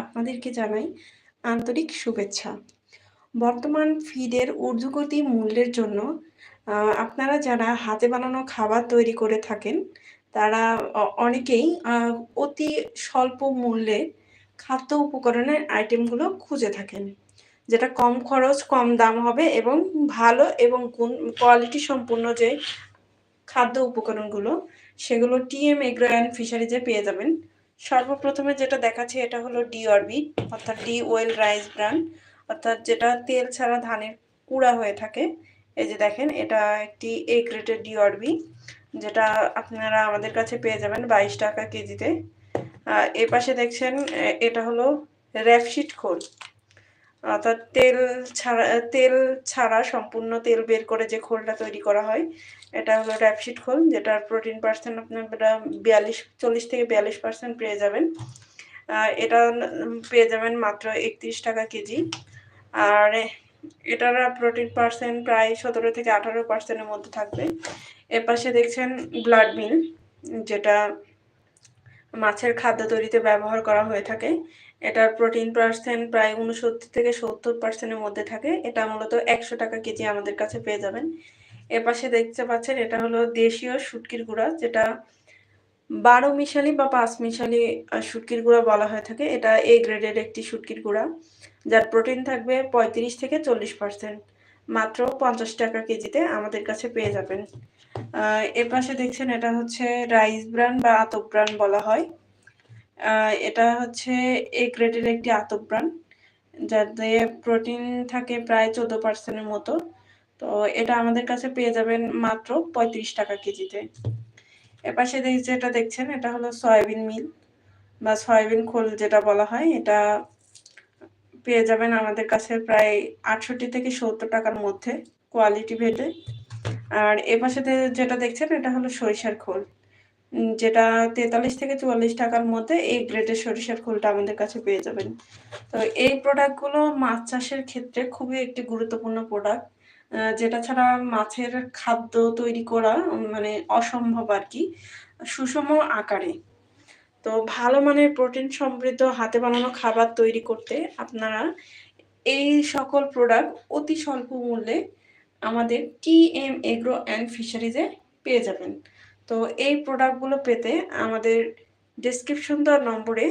আপনাদেরকে জানাই আন্তরিক শুভেচ্ছা। বর্তমান ফিডের ঊর্ধ্বগতি মূল্যের জন্য আপনারা যারা হাতে বানানো খাবার তৈরি করে থাকেন, তারা অনেকেই অতি স্বল্প মূল্যে খাদ্য উপকরণের আইটেমগুলো খুঁজে থাকেন, যেটা কম খরচ, কম দাম হবে এবং ভালো এবং গুণ, কোয়ালিটি সম্পূর্ণ যে খাদ্য উপকরণগুলো, সেগুলো টিএম এগ্রো অ্যান্ড ফিশারিজে পেয়ে যাবেন। সর্বপ্রথমে যেটা দেখাচ্ছে এটা হলো ডিআরবি অর্থাৎ ডি ওয়েল রাইস ব্র্যান্ড অর্থাৎ যেটা তেল ছাড়া ধানের কুড়া হয়ে থাকে। এই যে দেখেন, এটা একটি এ গ্রেটের ডিঅরবি যেটা আপনারা আমাদের কাছে পেয়ে যাবেন বাইশ টাকা কেজিতে। এ পাশে দেখছেন এটা হলো র্যাপশিট খোল। অর্থাৎ তেল ছাড়া তেল ছাড়া সম্পূর্ণ তেল বের করে যে খোলটা তৈরি করা হয়, এটা হলো র্যাপশিট খোল, যেটার প্রোটিন পার্সেন্ট আপনারা বিয়াল্লিশ, চল্লিশ থেকে বিয়াল্লিশ পার্সেন্ট পেয়ে যাবেন। এটা পেয়ে যাবেন মাত্র একত্রিশ টাকা কেজি। আর এটার প্রোটিন পার্সেন্ট প্রায় সতেরো থেকে আঠারো পার্সেন্টের মধ্যে থাকবে। এপাশে দেখছেন ব্লাড মিল যেটা মাছের খাদ্য তৈরিতে ব্যবহার করা হয়ে থাকে। এটার প্রোটিন পার্সেন্ট প্রায় উনসত্তর থেকে সত্তর পার্সেন্টের মধ্যে থাকে। এটা মূলত একশো টাকা কেজি আমাদের কাছে পেয়ে যাবেন। এপাশে দেখতে পাচ্ছেন এটা হলো দেশীয় শুটকির গুঁড়া যেটা বারো মিশালি বা পাঁচ মিশালি আহ, শুটকির গুঁড়া বলা হয়ে থাকে। এটা এ গ্রেডের একটি শুটকির গুঁড়া যার প্রোটিন থাকবে পঁয়ত্রিশ থেকে চল্লিশ পার্সেন্ট মাত্র পঞ্চাশ টাকা কেজিতে আমাদের কাছে পেয়ে যাবেন। আহ, এ পাশে দেখছেন এটা হচ্ছে রাইস ব্রান বা আতপ ব্রান বলা হয়। এটা হচ্ছে এ গ্রেডের একটি আতপ ব্রান যাতে প্রোটিন থাকে প্রায় চোদ্দ পার্সেন্টের মতো। তো এটা আমাদের কাছে পেয়ে যাবেন মাত্র পঁয়ত্রিশ টাকা কেজিতে। এপাশে যেটা দেখছেন, এটা হলো সয়াবিন মিল বা সয়াবিন খোল যেটা বলা হয়। এটা পেয়ে যাবেন আমাদের কাছে প্রায় আটষট্টি থেকে সত্তর টাকার মধ্যে কোয়ালিটি ভেদে। আর এপাশে দে- যেটা দেখছেন, এটা হলো সরিষার খোল। যেটা তেতাল্লিশ থেকে চুয়াল্লিশ টাকার মধ্যে এই গ্রেডের সরিষার খোলটা আমাদের কাছে পেয়ে যাবেন। তো এই প্রোডাক্টগুলো মাছ চাষের ক্ষেত্রে খুবই একটি গুরুত্বপূর্ণ প্রোডাক্ট। যেটা ছাড়া মাছের খাদ্য তৈরি করা মানে অসম্ভব আর কি, সুষম আকারে। তো ভালো মানের প্রোটিন সমৃদ্ধ হাতে বানানো খাবার তৈরি করতে আপনারা এই সকল প্রোডাক্ট অতি স্বল্প মূল্যে আমাদের টি এম এগ্রো অ্যান্ড ফিশারিজে পেয়ে যাবেন। তো এই প্রোডাক্টগুলো পেতে আমাদের ডিসক্রিপশন দেওয়ার নম্বরে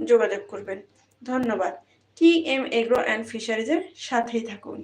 যোগাযোগ করবেন। ধন্যবাদ। টি এম এগ্রো অ্যান্ড ফিশারিজের সাথেই থাকুন।